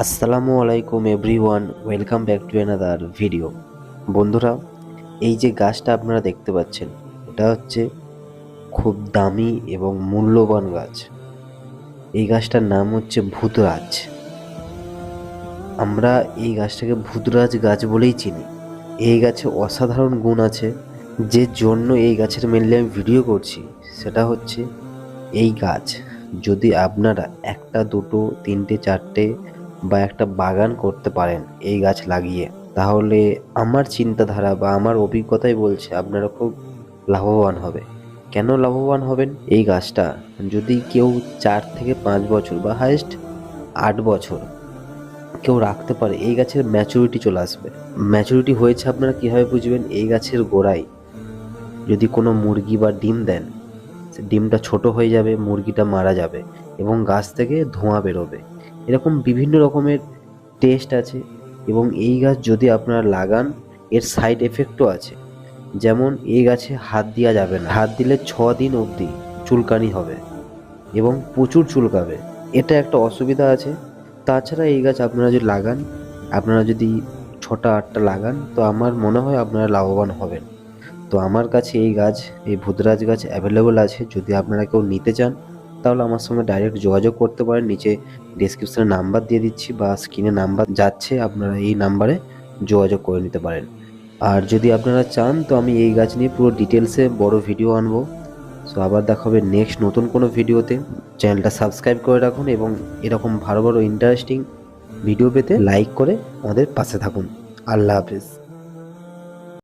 আসসালামু আলাইকুম everyone, welcome back to another video. বন্ধুরা, এই যে গাছটা আপনারা দেখতে পাচ্ছেন, এটা হচ্ছে খুব দামি এবং মূল্যবান গাছ। এই গাছটার নাম হচ্ছে ভূতরাজ। আমরা এই গাছটাকে ভূতরাজ গাছ বলেই চিনি। এই গাছে অসাধারণ গুণ আছে। যে জন্য এই গাছের মেনলি আমি ভিডিও করছি, সেটা হচ্ছে এই গাছ। যদি আপনারা একটা, দুটো, তিনটে, চারটে বা একটা বাগান করতে পারেন এই গাছ লাগিয়ে। তাহলে আমার চিন্তাধারা বা আমার অভিজ্ঞতাই বলছে আপনারা খুব লাভবান হবে। কেন লাভবান হবেন? এই গাছটা যদি কেউ চার থেকে পাঁচ বছর বা হায়েস্ট আট বছর কেউ রাখতে পারে, এই গাছের ম্যাচুরিটি চলে আসবে। ম্যাচুরিটি হয়েছে আপনারা কীভাবে বুঝবেন? এই গাছের গোড়ায় যদি কোনো মুরগি বা ডিম দেন ডিমটা ছোট হয়ে যাবে, মুরগিটা মারা যাবে এবং গাছ থেকে ধোঁয়া বেরোবে। এরকম বিভিন্ন রকমের টেস্ট আছে এবং এই গাছ যদি আপনারা লাগান, এর সাইড এফেক্টও আছে। যেমন এই গাছে হাত দেওয়া যাবে না। হাত দিলে ছ দিন অবধি চুলকানি হবে এবং প্রচুর চুলকাবে। এটা একটা অসুবিধা আছে। তাছাড়া এই গাছ আপনারা যদি লাগান, আপনারা যদি ছটা, আটটা লাগান, তো আমার মনে হয় আপনারা লাভবান হবেন। তো আমার কাছে এই গাছ, এই ভূতরাজ গাছ অ্যাভেলেবল আছে। যদি আপনারা কেউ নিতে চান তাহলে আমার সঙ্গে ডাইরেক্ট যোগাযোগ করতে পারেন। নিচে ডিসক্রিপশনে নাম্বার দিয়ে দিচ্ছি বা স্ক্রিনে নাম্বার যাচ্ছে, আপনারা এই নাম্বারে যোগাযোগ করে নিতে পারেন। আর যদি আপনারা চান, তো আমি এই গাছ নিয়ে পুরো ডিটেলসে বড় ভিডিও আনব। সো আবার দেখা হবে নেক্সট নতুন কোনো ভিডিওতে চ্যানেলটা সাবস্ক্রাইব করে রাখুন এবং এরকম ভালো ভালো ইন্টারেস্টিং ভিডিও পেতে লাইক করে আমাদের পাশে থাকুন। আল্লাহ হাফিজ।